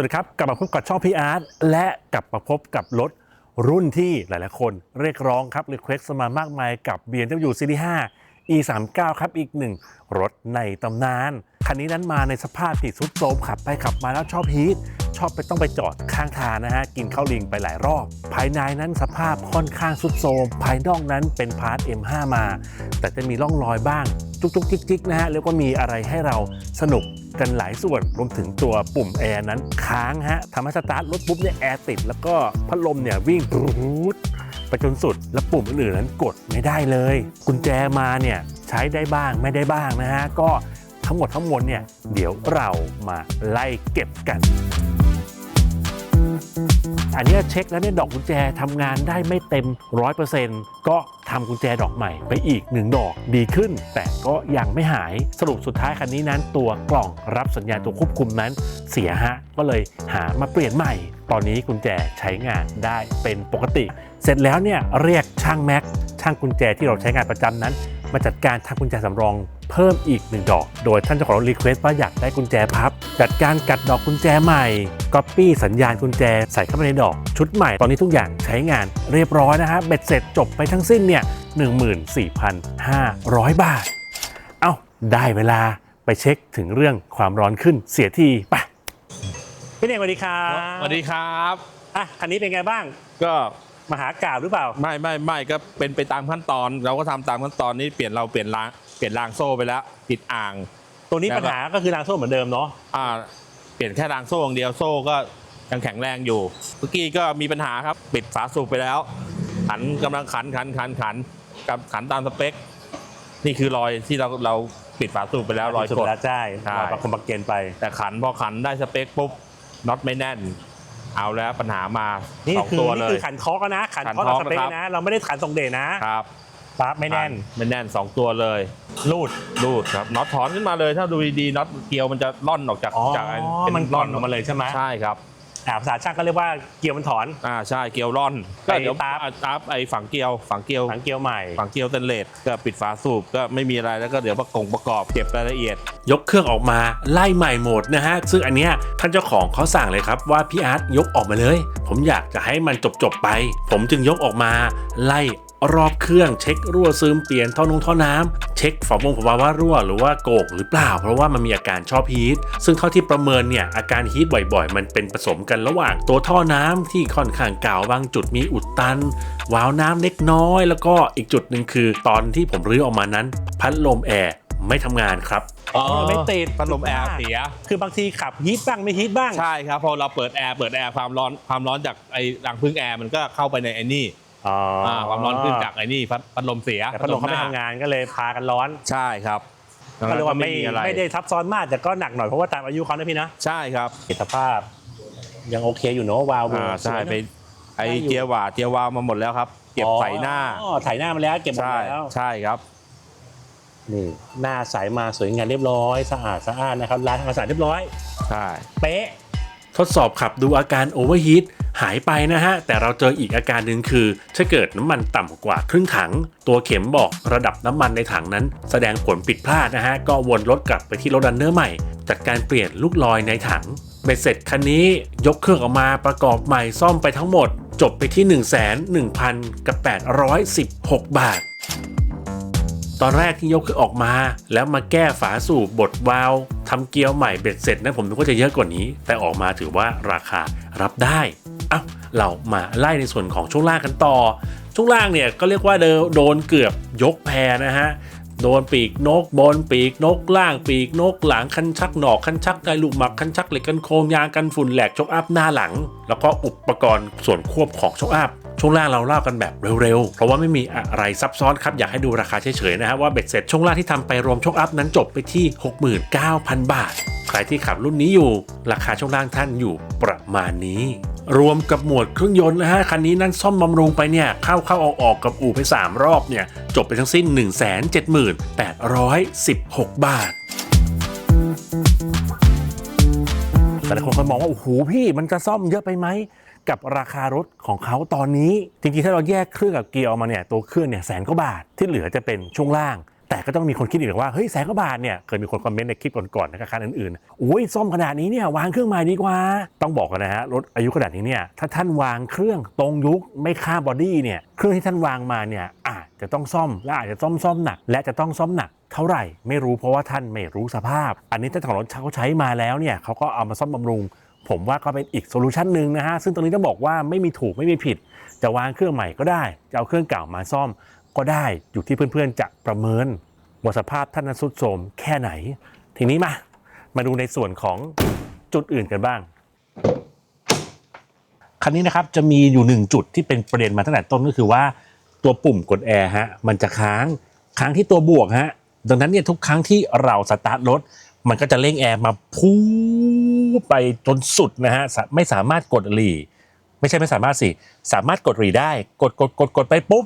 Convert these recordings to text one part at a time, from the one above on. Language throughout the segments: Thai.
วัสดีครับ กลับมาพบกับช่องพี่อาร์ตและกลับมาพบกับรถรุ่นที่หลาย ๆ คนเรียกร้องครับรีเควสมามากมายกับ BMW Series 5 E39 ครับอีกหนึ่งรถในตำนาน คันนี้นั้นมาในสภาพที่สุดโทรมขับไปขับมาแล้วชอบฮีทชอบไปต้องไปจอดข้างทางนะฮะ กินข้าวลิงไปหลายรอบ ภายในนั้นสภาพค่อนข้างสุดโทรมภายนอกนั้นเป็นพาร์ท M5 มา แต่จะมีร่องรอยบ้าง จุกจุกจิกจิกนะฮะแล้วก็มีอะไรให้เราสนุกกันหลายส่วนรวมถึงตัวปุ่มแอร์นั้นค้างฮะทำให้สตาร์ทรถปุ๊บเนี่ยแอร์ติด แล้วก็พัดลมเนี่ยวิ่งปรูดไปจนสุด แล้วปุ่มอื่นๆนั้นกดไม่ได้เลย กุญแจมาเนี่ยใช้ได้บ้างไม่ได้บ้างนะฮะก็ทั้งหมดทั้งมวลเนี่ยเดี๋ยวเรามาไล่เก็บกัน อันนี้เช็คแล้วเนี่ยดอกกุญแจทำงานได้ไม่เต็ม 100%ก็ทำกุญแจดอกใหม่ไปอีก 1 ดอกดีขึ้น แต่ก็ยังไม่หายสรุปสุดท้ายคันนี้นั้น ตัวกล่องรับสัญญาณตัวควบคุมนั้น เสียฮะก็เลยหามาเปลี่ยนใหม่ ตอนนี้กุญแจใช้งานได้เป็นปกติ เสร็จแล้วเนี่ยเรียกช่างแม็กช่างกุญแจที่เราใช้งานประจำนั้น มาจัดการทำกุญแจสำรองเพิ่มอีก 1 ดอก โดยท่านเจ้าของรถรีเควสว่าอยากได้กุญแจพับ จัดการกัดดอกกุญแจใหม่ก๊อปปี้สัญญาณกุญแจใส่เข้าไปในดอก ชุดใหม่ตอนนี้ทุกอย่างใช้งานเรียบร้อยนะฮะเบ็ดเสร็จจบไปทั้งสิ้นเนี่ย14,500 บาท เอ้า ได้เวลาไปเช็คถึงเรื่องความร้อนขึ้นเสียทีไปพี่เน่งสวัสดีครับสวัสดีครับอะคันนี้เป็นไงบ้างก็ มหากราบหรือเปล่า ไม่ไม่ไม่ก็เป็นไปตามขั้นตอน เราก็ทำตามขั้นตอนนี้เปลี่ยนเราเปลี่ยนรางเปลี่ยนรางโซ่ไปแล้วติดอ่าง ตัวนี้แล้วก็ปัญหาก็คือรางโซ่เหมือนเดิมเนาะอ่า เปลี่ยนแค่รางโซ่อย่างเดียวโซ่ก็ยังแข็งแรงอยู่เมื่อกี้ก็มีปัญหาครับ ปิดฝาสูบไปแล้ว ขันกำลังขันขันขันขันกับขันตามสเปค นี่คือรอยที่เราเราปิดฝาสูบไปแล้วรอยสุดกด แล้วใช่ใช่ รอยประคมประเกนไป แต่ขันพอขันได้สเปคปุ๊บน็อตไม่แน่น เอาแล้วปัญหามานี่สองคือตัวนี่เลย คือขันทอกแล้วนะ ขันขันทอกทอกสเปคนะครับ นะ เราไม่ได้ขันทรงเดชนะครับปั๊บไม่แน่นไม่แน่นสองตัวเลยรูด รูดครับน็อตถอนขึ้นมาเลยถ้าดูดีๆน็อตเกลียวมันจะล่อนออกจากอ๋อจากไอ้มันก่อนออกมาเลยใช่ไหม ใช่ครับ อ่าภาษาช่างก็เรียกว่าเกียวมันถอน อ่าใช่เกลียวล่อนก็เดี๋ยวไปตาร์ฟอ่ตาร์ฟไอ้ฝังเกลียวฝังเกลียวถังเกียวใหม่ ฝังเกลียวสเตนเลสก็ปิดฝาสูบก็ไม่มีอะไรแล้วก็เดี๋ยวประกงประกอบเก็บรายละเอียด ยกเครื่องออกมาไล่ใหม่หมดนะฮะ ซึ่งอันเนี้ยท่านเจ้าของเขาสั่งเลยครับว่าพี่อาร์ตยกออกมาเลย ผมอยากจะให้มันจบๆไป ผมจึงยกออกมาไล่ รอบเครื่องเช็ครั่วซึมเปลี่ยนท่อนงท่อน้ำเช็คฝาบงฝาบาว่ารั่วหรือว่าโกกหรือเปล่า เพราะว่ามันมีอาการชอบฮีทซึ่งเท่าที่ประเมินเนี่ยอาการฮีทบ่อยๆ มันเป็นผสมกันระหว่างตัวท่อน้ำที่ค่อนข้างเก่าบางจุดมีอุดตันวาล์วน้ำเล็กน้อย แล้วก็อีกจุดหนึ่งคือตอนที่ผมรื้อออกมานั้น พัดลมแอร์ไม่ทำงานครับไม่ติดพัดลมแอร์เสีย คือบางทีขับฮีทบ้างไม่ฮีทบ้าง ใช่ครับ พอเราเปิดแอร์เปิดแอร์ความร้อนความร้อนจากไอ้รังพึ่งแอร์มันก็เข้าไปในไอ้นี่ อ๋อออ่าความร้อนขึ้นจากไอ้นี่พัดพัดลมเสียแต่พัดลมเขาไม่หทำงานก็เลยพากันร้อนใช่ครับก็เรียกว่าไม่อะไรไม่ได้ซับซ้อนมากแต่ก็หนักหน่อยเพราะว่าตามอายุเขานะพี่นะใช่ครับสภาพ ยังโอเคอยู่เนอะวาล์วอ่าใช่สวยนะไปไอ้ได้อยู่เจียร์หวาเจียร์วาวมาหมดแล้วครับ เก็บใส่หน้าอ๋อถ่ายหน้ามาแล้วเก็บหมดใช่แล้วใช่ครับ นี่หน้าใสมาสวยงามเรียบร้อยสะอาดสะอาดนะครับร้านทำความสะอาดเรียบร้อย ใช่ เป๊ะ ทดสอบขับดูอาการโอเวอร์ฮีท หายไปนะฮะ แต่เราเจออีกอาการหนึ่งคือ ถ้าเกิดน้ำมันต่ำกว่าครึ่งถัง ตัวเข็มบอกระดับน้ำมันในถังนั้น แสดงผลผิดพลาดนะฮะ ก็วนรถกลับไปที่รถรันเนอร์ใหม่ จัดการเปลี่ยนลูกลอยในถังเบ็ดเสร็จคันนี้ยกเครื่องออกมาประกอบใหม่ซ่อมไปทั้งหมด จบไปที่ 1 1 0 0 0 กับ 816 บาท ตอนแรกที่ยกคือออกมา แล้วมาแก้ฝาสูบบดวาล์วทำเกียวใหม่เบ็ดเสร็จนะผมนึกว่าจะเยอะกว่านี้ แต่ออกมาถือว่าราคารับได้ เอ้าเรามาไล่ในส่วนของช่วงล่างกันต่อ ช่วงล่างเนี่ยก็เรียกว่าเดโดนเกือบยกแพรนะฮะโดนปีกนกบนปีกนกล่างปีกนกหลังคันชักหนอกคันชักไดลูกหมักคันชักเหล็กกันโครงยางกันฝุ่นแหลกชกอัพหน้าหลัง แล้วก็อุปกรณ์ส่วนควบของชกอัพช่วงล่างเราเล่ากันแบบเร็วๆ เพราะว่าไม่มีอะไรซับซ้อนครับ อยากให้ดูราคาเฉยๆนะฮะว่าเบ็ดเสร็จช่วงล่างที่ทำไปรวมชกอัพนั้นจบไปที่ 69,000 บาท ใครที่ขับรุ่นนี้อยู่ ราคาช่วงล่างท่านอยู่ประมาณนี้ รวมกับหมวดเครื่องยนต์นะฮะคันนี้นั่นซ่อมบำรุงไปเนี่ยเข้าเข้าออกออกกับอู่ไป 3 รอบเนี่ยจบไปทั้งสิ้น 178,816 บาทแต่หลายคนมองว่า โอ้โหพี่มันจะซ่อมเยอะไปไหม กับราคารถของเขาตอนนี้ จริงๆ ถ้าเราแยกเครื่องกับเกียร์ออกมาเนี่ยตัวเครื่องเนี่ยแสนกว่าบาทที่เหลือจะเป็นช่วงล่าง แต่ก็ต้องมีคนคิดอีกว่าเฮ้ยแสนกว่าบาทเนี่ยเคยมีคนคอมเมนต์ในคลิปก่อนๆนะครับคันอื่นๆโอ้ยซ่อมขนาดนี้เนี่ยวางเครื่องใหม่ดีกว่า ต้องบอกกันนะฮะรถอายุขนาดนี้เนี่ยถ้าท่านวางเครื่องตรงยุคไม่ค่าบอดี้เนี่ยเครื่องที่ท่านวางมาเนี่ยอาจจะต้องซ่อมและอาจจะต้องซ่อมหนัก และจะต้องซ่อมหนักเท่าไหร่ไม่รู้เพราะว่าท่านไม่รู้สภาพ อันนี้ถ้าของรถเขาใช้มาแล้วเนี่ยเขาก็เอามาซ่อมบำรุงผมว่าก็เป็นอีกโซลูชันหนึ่งนะฮะ ซึ่งตรงนี้ต้องบอกว่าไม่มีถูกไม่มีผิด จะวางเครื่องใหม่ก็ได้ จะเอาเครื่องเก่ามาซ่อม ก็ได้อยู่ที่เพื่อนๆจะประเมินว่าสภาพท่านนั้นทรุดโทมแค่ไหน ทีนี้มามาดูในส่วนของจุดอื่นกันบ้าง คันนี้นะครับจะมีอยู่หนึ่งจุดที่เป็นประเด็นมาตั้งแต่ต้นก็คือว่าตัวปุ่มกดแอร์ฮะมันจะค้างค้างที่ตัวบวกฮะดังนั้นเนี่ยทุกครั้งที่เราสตาร์ทรถมันก็จะเร่งแอร์มาพูไปจนสุดนะฮะไม่สามารถกดหลีไม่ใช่ไม่สามารถสิสามารถกดหลีได้ กดกดกดกดไปปุ๊บ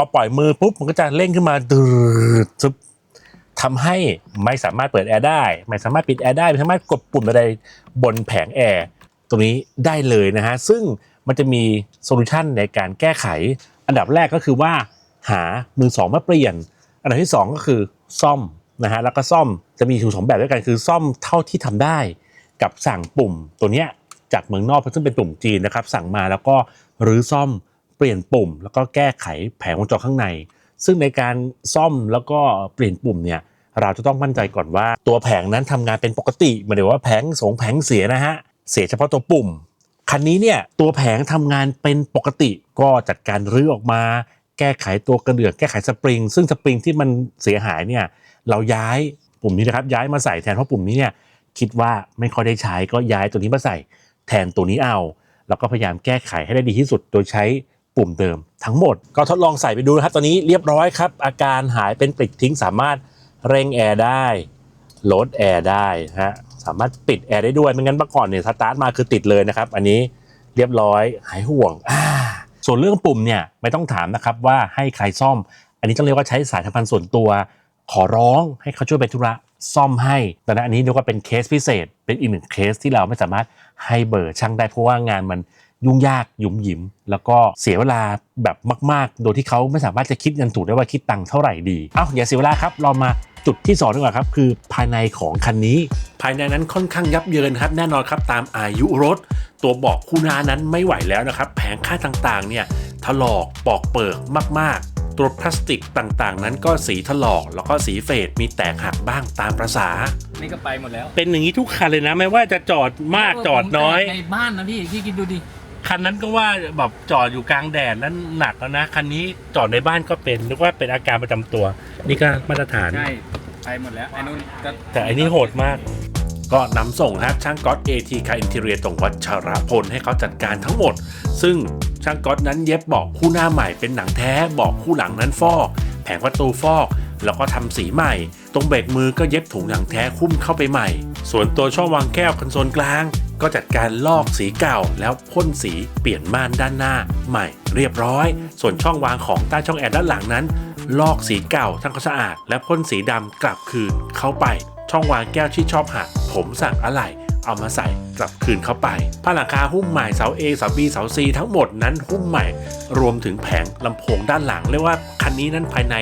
อปล่อยมือปุ๊บมันก็จะเร่งขึ้นมาดืดซึบทำให้ไม่สามารถเปิดแอร์ได้ ไม่สามารถปิดแอร์ได้ไม่สามารถกดปุ่มอะไรบนแผงแอร์ตรงนี้ได้เลยนะฮะซึ่งมันจะมีโซลูชันในการแก้ไข อันดับแรกก็คือว่าหามือสองมาเปลี่ยน อันดับที่สองก็คือซ่อมนะฮะแล้วก็ซ่อมจะมีอยู่สองแบบด้วยกันคือซ่อมเท่าที่ทำได้ กับสั่งปุ่มตัวเนี้ยจากเมืองนอกซึ่งเป็นปุ่มจีนนะครับสั่งมาแล้วก็รื้อซ่อม เปลี่ยนปุ่ม แล้วก็แก้ไขแผงวงจรข้างใน ซึ่งในการซ่อมแล้วก็เปลี่ยนปุ่มเนี่ยเราจะต้องมั่นใจก่อนว่า ตัวแผงนั้นทำงานเป็นปกติหมายถึงว่าแผงสงแผงเสียนะฮะเสียเฉพาะตัวปุ่ม คันนี้เนี่ยตัวแผงทำงานเป็นปกติก็จัดการรื้อออกมา แก้ไขตัวกระเดื่องแก้ไขสปริง ซึ่งสปริงที่มันเสียหายเนี่ยเราย้ายปุ่มนี้นะครับย้ายมาใส่แทนเพราะปุ่มนี้เนี่ยคิดว่าไม่ค่อยได้ใช้ก็ย้ายตัวนี้มาใส่ แทนตัวนี้เอา แล้วก็พยายามแก้ไขให้ได้ดีที่สุดโดยใช้ ปุ่มเดิมทั้งหมดก็ทดลองใส่ไปดูนะครับ ตอนนี้เรียบร้อยครับ อาการหายเป็นปลิดทิ้งสามารถเร่งแอร์ได้ลดแอร์ได้ฮะสามารถปิดแอร์ได้ด้วยไม่งั้นเมื่อก่อนเนี่ยสตาร์ทมาคือติดเลยนะครับ อันนี้เรียบร้อยหายห่วงอ่าส่วนเรื่องปุ่มเนี่ยไม่ต้องถามนะครับว่าให้ใครซ่อม อันนี้ต้องเรียกว่าใช้สายทำพันธ์ส่วนตัว ขอร้องให้เขาช่วยเป็นธุระซ่อมให้แต่นะอันนี้เรียกว่าเป็นเคสพิเศษ เป็นอีกหนึ่งเคสที่เราไม่สามารถให้เบอร์ช่างได้เพราะว่างานมัน ยุ่งยากหยุมหยิม แล้วก็เสียเวลาแบบมาก ๆ โดยที่เขาไม่สามารถจะคิดเงินถูกได้ว่าคิดตังค์เท่าไหร่ดีเอ้าอย่าเสียเวลาครับเรามาจุดที่สองดีกว่าครับคือภายในของคันนี้ ภายในนั้นค่อนข้างยับเยินครับแน่นอนครับตามอายุรถ ตัวเบอกคู่หน้านั้นไม่ไหวแล้วนะครับแผงค่าต่างๆเนี่ยถลอกปอกเปิกมากๆตัวพลาสติกต่างๆ นั้นก็สีถลอก แล้วก็สีเฟดมีแตกหักบ้างตามประษา นี่ก็ไปหมดแล้ว เป็นอย่างนี้ทุกคันเลยนะ ไม่ว่าจะจอดมากจอดน้อย ในบ้านนะพี่ พี่คิดดูดิ คันนั้นก็ว่าแบบจอดอยู่กลางแดดนั้นหนักแล้วนะ คันนี้จอดในบ้านก็เป็นนึกว่าเป็นอาการประจำตัว นี่ก็มาตรฐาน ใช่ไปหมดแล้วไอ้นู่นก็ แต่อันนี้โหดมาก ก็นำส่งครับช่างก๊อต AT คาอินเทเรียตรงวัชรพลให้เขาจัดการทั้งหมด ซึ่งช่างก๊อตนั้นเย็บเบอกคู่หน้าใหม่เป็นหนังแท้เบอกคู่หลังนั้นฟอก แผงประตูฟอก แล้วก็ทำสีใหม่ ตรงเบรกมือก็เย็บถุงหนังแท้คุ้มเข้าไปใหม่ ส่วนตัวช่องวางแก้วคอนโซลกลาง ก็จัดการลอกสีเก่าแล้วพ่นสีเปลี่ยนม่านด้านหน้า ใหม่เรียบร้อย ส่วนช่องวางของใต้ช่องแอร์ด้านหลังนั้น ลอกสีเก่าทำความสะอาด และพ่นสีดำกลับคืนเข้าไป ช่องวางแก้วที่ชอบหักผมสั่งอะไหล่เอามาใส่กลับคืนเข้าไปผ้าหลังคาหุ้มใหม่เสา A เสา B เสา C ทั้งหมดนั้นหุ้มใหม่ รวมถึงแผงลำโพงด้านหลังเรียกว่าคันนี้นั้นภายใน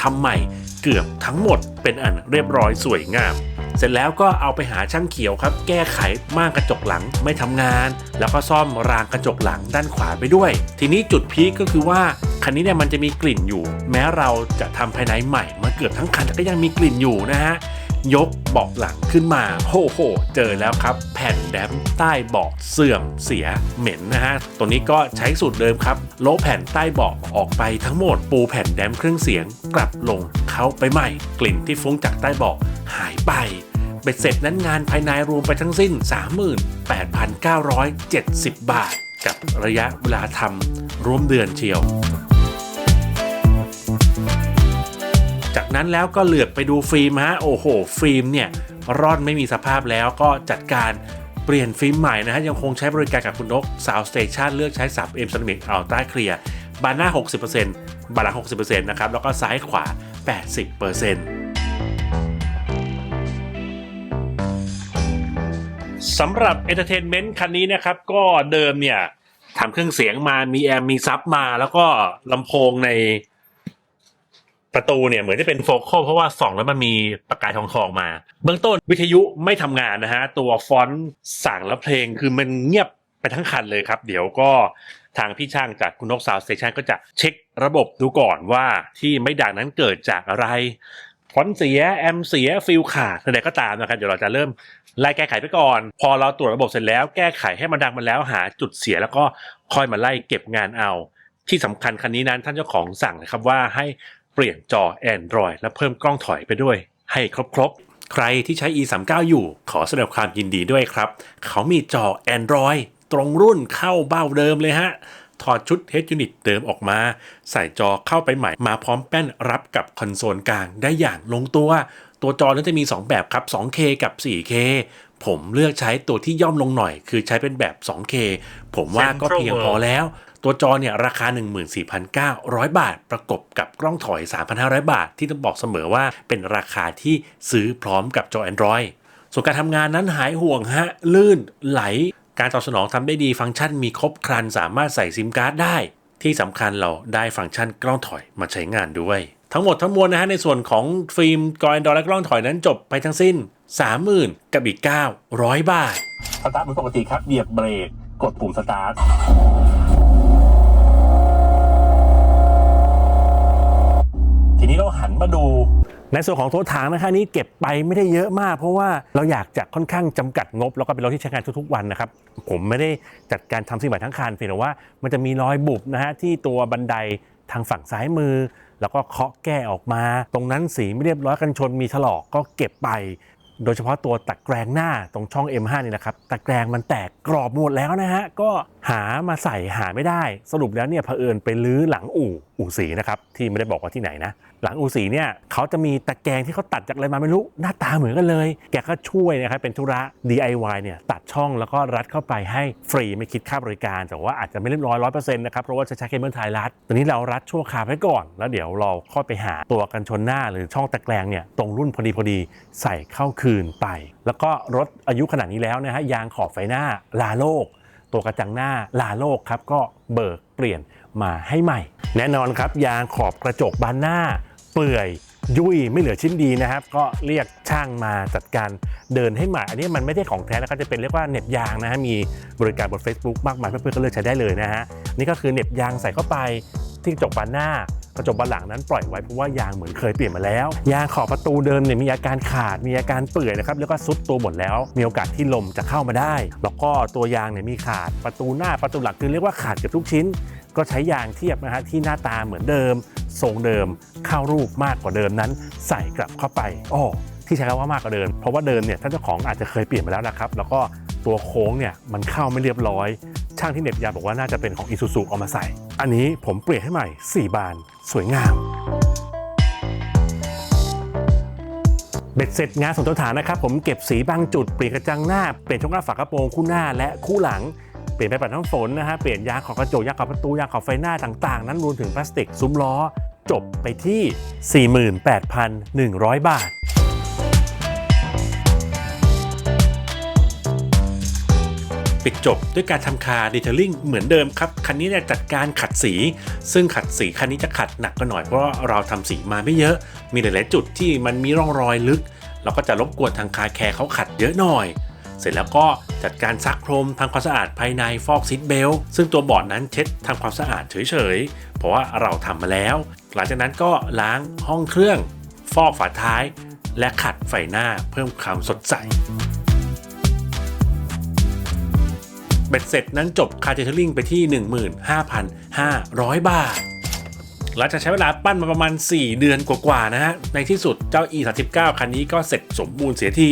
ทำใหม่เกือบทั้งหมดเป็นอันเรียบร้อยสวยงาม เสร็จแล้วก็เอาไปหาช่างเขียวครับ แก้ไขม่านกระจกหลังไม่ทำงาน แล้วก็ซ่อมรางกระจกหลังด้านขวาไปด้วย ทีนี้จุดพีคก็คือว่าคันนี้เนี่ยมันจะมีกลิ่นอยู่ แม้เราจะทำภายในใหม่มาเกือบทั้งคันแต่ก็ยังมีกลิ่นอยู่นะฮะ ยกเบาะหลังขึ้นมาโอ้โห เจอแล้วครับ แผ่นแดมใต้เบาะเสื่อมเสียเหม็นนะฮะ ตัวนี้ก็ใช้สูตรเดิมครับโลแผ่นใต้เบาะออกไปทั้งหมดปูแผ่นแดมเครื่องเสียงกลับลงเข้าไปใหม่ กลิ่นที่ฟุ้งจากใต้เบาะหายไปเบ็ดเสร็จนั้นงานภายในรวมไปทั้งสิ้น 38,970 บาท กับระยะเวลาทำร่วมเดือนเชียว จากนั้นแล้วก็เหลือบไปดูฟิล์มฮะโอ้โห ฟิล์มเนี่ยร่อนไม่มีสภาพแล้วก็จัดการเปลี่ยนฟิล์มใหม่นะฮะยังคงใช้บริการกับคุณนกสาวสเตชันเลือกใช้ 3M Ceramic Ultra Clear บานหน้า 60%บานหลัง 60%นะครับแล้วก็ซ้ายขวา 80%สำหรับ Entertainment คันนี้นะครับ ก็เดิมเนี่ยทำเครื่องเสียงมามีแอมมีซับมา แล้วก็ลำโพงใน ประตูเนี่ยเหมือนจะเป็นโฟกัสเพราะว่าส่องแล้วมันมีประกายทองทองๆมา เบื้องต้นวิทยุไม่ทำงานนะฮะ ตัวฟอนต์สั่งแล้วเพลงคือมันเงียบไปทั้งคันเลยครับ เดี๋ยวก็ทางพี่ช่างจากคุณนกซาวสเตชันก็จะเช็คระบบดูก่อนว่าที่ไม่ดังนั้นเกิดจากอะไรฟอนต์เสียแอมเสียฟิลขาดอะไรก็ตามนะครับเดี๋ยวเราจะเริ่มไล่แก้ไขไปก่อน พอเราตรวจระบบเสร็จแล้วแก้ไขให้มันดังมันแล้วหาจุดเสียแล้วก็ค่อยมาไล่เก็บงานเอา ที่สำคัญคันนี้นั้นท่านเจ้าของสั่งนะครับว่าให้ เปลี่ยนจอ Android และเพิ่มกล้องถอยไปด้วย ให้ครบๆ ใครที่ใช้ e 3 9อยู่ ขอแสดงความยินดีด้วยครับ เขามีจอ Android ตรงรุ่นเข้าเบ้าเดิมเลยฮะ ถอดชุด Head Unit เดิมออกมา ใส่จอเข้าไปใหม่มาพร้อมแป้นรับกับคอนโซลกลางได้อย่างลงตัว ตัวจอนั้นจะมี 2 แบบครับ 2K กับ 4K ผมเลือกใช้ตัวที่ย่อมลงหน่อย คือใช้เป็นแบบ 2K ผมว่าก็เพียงพอแล้ว ตัวจอเนี่ยราคา 14,900 บาท ประกบกับกล้องถอย 3,500 บาท ที่ต้องบอกเสมอว่าเป็นราคาที่ซื้อพร้อมกับจอ Android ส่วนการทำงานนั้นหายห่วงฮะ ลื่นไหล การตอบสนองทำได้ดีฟังก์ชันมีครบครันสามารถใส่ซิมการ์ดได้ ที่สำคัญเราได้ฟังก์ชันกล้องถอยมาใช้งานด้วย ทั้งหมดทั้งมวลนะฮะในส่วนของฟิล์มกอยดอและกล้องถอยนั้นจบไปทั้งสิ้น 30,000กับอีก900 บาทสตาร์ทเหมือนปกติครับเหยียบเบรกกดปุ่มสตาร์ท ทีนี้เราหันมาดู ในส่วนของตัวถังนะคะนี้เก็บไปไม่ได้เยอะมาก เพราะว่าเราอยากจะค่อนข้างจำกัดงบ แล้วก็เป็นรถที่ใช้งานทุกๆวันนะครับ ผมไม่ได้จัดการทำสิ่งใหม่ทั้งคันเพียงแต่ว่ามันจะมีรอยบุบนะฮะที่ตัวบันไดทางฝั่งซ้ายมือ แล้วก็เคาะแก้ออกมา ตรงนั้นสีไม่เรียบร้อยกันชนมีถลอกก็เก็บไป โดยเฉพาะตัวตะแกรงหน้าตรงช่อง M5 นี่นะครับตะแกรงมันแตกกรอบหมดแล้วนะฮะก็หามาใส่หาไม่ได้ สรุปแล้วเนี่ยเผอิญไปลื้อหลังอู่อู่สีนะครับที่ไม่ได้บอกว่าที่ไหนนะ หลังอูสีเนี่ยเขาจะมีตะแกรงที่เขาตัดจากอะไรมาไม่รู้หน้าตาเหมือนกันเลย แกก็ช่วยนะครับเป็นธุระ DIY เนี่ยตัดช่องแล้วก็รัดเข้าไปให้ฟรีไม่คิดค่าบริการ แต่ว่าอาจจะไม่เรียบร้อยร้อยเปอร์เซ็นต์นะครับเพราะว่าจะใช้เคเบิลไทยรัดตอนนี้เรารัดชั่วคราวไว้ก่อน แล้วเดี๋ยวเราค่อยไปหาตัวกันชนหน้าหรือช่องตะแกรงเนี่ยตรงรุ่นพอดีพอดีใส่เข้าคืนไป แล้วก็รถอายุขนาดนี้แล้วนะฮะยางขอบไฟหน้าลาโลก ตัวกระจังหน้าลาโลกครับก็เบิกเปลี่ยนมาให้ใหม่ แน่นอนครับยางขอบกระจกบานหน้า เปื่อยยุ่ยไม่เหลือชิ้นดีนะครับ ก็เรียกช่างมาจัดการเดินให้ใหม่อันนี้มันไม่ได้ของแท้แล้วก็จะเป็นเรียกว่าเน็บยางนะฮะมีบริการบน Facebook มากมายเพื่อนๆก็เลือกใช้ได้เลยนะฮะนี่ก็คือเน็บยางใส่เข้าไปที่กระจกบานหน้ากระจกบานหลังนั้นปล่อยไว้เพราะว่ายางเหมือนเคยเปลี่ยนมาแล้ว ยางขอบประตูเดิมเนี่ยมีอาการขาดมีอาการเปื่อยนะครับแล้วก็ซุดตัวหมดแล้ว มีโอกาสที่ลมจะเข้ามาได้ แล้วก็ตัวยางเนี่ยมีขาดประตูหน้าประตูหลังคือเรียกว่าขาดเกือบทุกชิ้น ก็ใช้ยางเทียบนะฮะที่หน้าตาเหมือนเดิม ทรงเดิมเข้ารูปมากกว่าเดิมนั้น ใส่กลับเข้าไปอ้อที่ใช้คำว่ามากกว่าเดิม เพราะว่าเดิมเนี่ยท่านเจ้าของอาจจะเคยเปลี่ยนมาแล้วนะครับ แล้วก็ตัวโค้งเนี่ยมันเข้าไม่เรียบร้อย ช่างที่เน็บยาบอกว่าน่าจะเป็นของอิซูซุเอามาใส่ อันนี้ผมเปลี่ยนให้ใหม่ 4 บานสวยงาม เบ็ดเสร็จงานส่งตัวฐานนะครับผมเก็บสีบางจุดเปลี่ยนกระจังหน้าเปลี่ยนช่องหน้าฝากระโปรงคู่หน้าและคู่หลัง เปลี่ยนไปปัดน้ำฝนนะฮะเปลี่ยนยางขอบกระจกยางขอบประตูยางขอบไฟหน้าต่างๆ นั้นรวมถึงพลาสติกซุ้มล้อ จบไปที่ 48,100 บาทปิดจบด้วยการทำคาดีเทลลิ่งเหมือนเดิมครับ คันนี้เนี่ยจัดการขัดสี ซึ่งขัดสีคันนี้จะขัดหนักกว่าหน่อยเพราะเราทำสีมาไม่เยอะ มีหลายๆจุดที่มันมีร่องรอยลึก เราก็จะรบกวนทางคาแคร์เขาขัดเยอะหน่อย เสร็จแล้วก็ จัดการซักพรมทำความสะอาดภายในฟอกซิทเบลซึ่งตัวบอร์ดนั้นเช็ดทำความสะอาดเฉยๆ เพราะว่าเราทำมาแล้ว หลังจากนั้นก็ล้างห้องเครื่อง ฟอกฝาท้าย และขัดไฟหน้าเพิ่มความสดใสเบ็ดเสร็จนั้นจบคาร์เทเทอริงไปที่ 15,500 บาทหลังจากใช้เวลาปั้นมาประมาณ 4 เดือนกว่าๆนะฮะ ในที่สุดเจ้า E39 คันนี้ก็เสร็จสมบูรณ์เสียที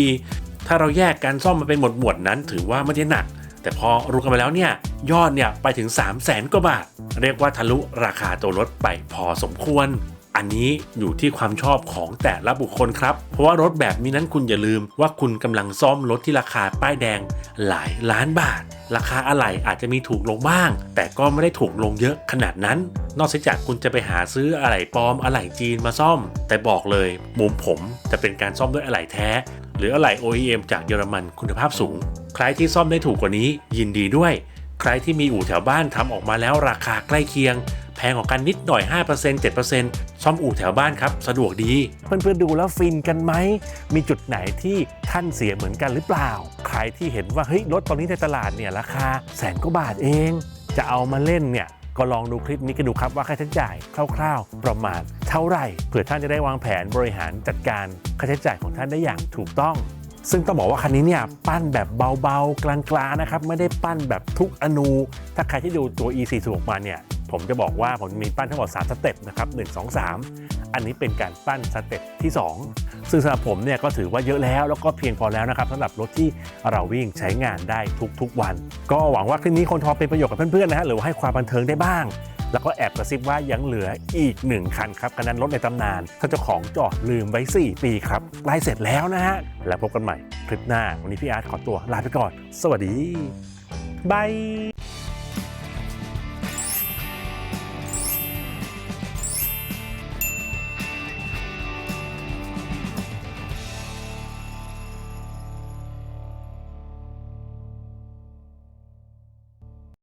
ถ้าเราแยกการซ่อมมาเป็นหมวดหมวดนั้น ถือว่าไม่ได้หนัก แต่พอรวมกันไปแล้วเนี่ยยอดเนี่ยไปถึง 3 0 0แสนกว่าบาท เรียกว่าทะลุราคาตัวรถไปพอสมควร อันนี้อยู่ที่ความชอบของแต่ละบุคคลครับ เพราะว่ารถแบบนี้นั้นคุณอย่าลืมว่าคุณกำลังซ่อมรถที่ราคาป้ายแดงหลายล้านบาท ราคาอะไหล่อาจจะมีถูกลงบ้าง แต่ก็ไม่ได้ถูกลงเยอะขนาดนั้น นอกจากคุณจะไปหาซื้ออะไหล่ปลอมอะไหล่จีนมาซ่อม แต่บอกเลยมุมผมจะเป็นการซ่อมด้วยอะไหล่แท้ หรืออะไหล่ OEM จากเยอรมันคุณภาพสูง ใครที่ซ่อมได้ถูกกว่านี้ยินดีด้วย ใครที่มีอู่แถวบ้านทำออกมาแล้วราคาใกล้เคียงแแพงกว่ากันนิดหน่อย 5% 7%ซ่อมอู่แถวบ้านครับสะดวกดี เพื่อนๆดูแล้วฟินกันไหม มีจุดไหนที่ท่านเสียเหมือนกันหรือเปล่า ใครที่เห็นว่าเฮ้ยรถตอนนี้ในตลาดเนี่ยราคาแสนกว่าบาทเอง จะเอามาเล่นเนี่ย ก็ลองดูคลิปนี้กันดูครับว่าค่าใช้จ่ายคร่าวๆ ประมาณเท่าไหร่เผื่อท่านจะได้วางแผนบริหารจัดการค่าใช้จ่ายของท่านได้อย่างถูกต้องซึ่งต้องบอกว่าคันนี้เนี่ยปั้นแบบเบาๆ กลางๆนะครับไม่ได้ปั้นแบบทุกอนู ถ้าใครที่ดูตัว E46 มาเนี่ย ผมจะบอกว่าผมมีปั้นทั้งหมด 3 สเต็ปนะครับ 1 2 3 อันนี้เป็นการปั้นสเต็ปที่ 2 ซึ่งสำหรับผมเนี่ยก็ถือว่าเยอะแล้วแล้วก็เพียงพอแล้วนะครับสำหรับรถที่เราวิ่งใช้งานได้ทุกๆวัน ก็หวังว่าคลิปนี้คนทอเป็นประโยชน์กับเพื่อนๆนะฮะหรือว่าให้ความบันเทิงได้บ้างแล้วก็แอบกระซิบว่ายังเหลืออีก 1 คันครับคันนั้นรถในตำนานถ้าเจ้าของจอดลืมไว้ 4 ปีครับใกล้เสร็จแล้วนะฮะ แล้วพบกันใหม่คลิปหน้า วันนี้พี่อาร์ตขอตัวลาไปก่อน สวัสดีบาย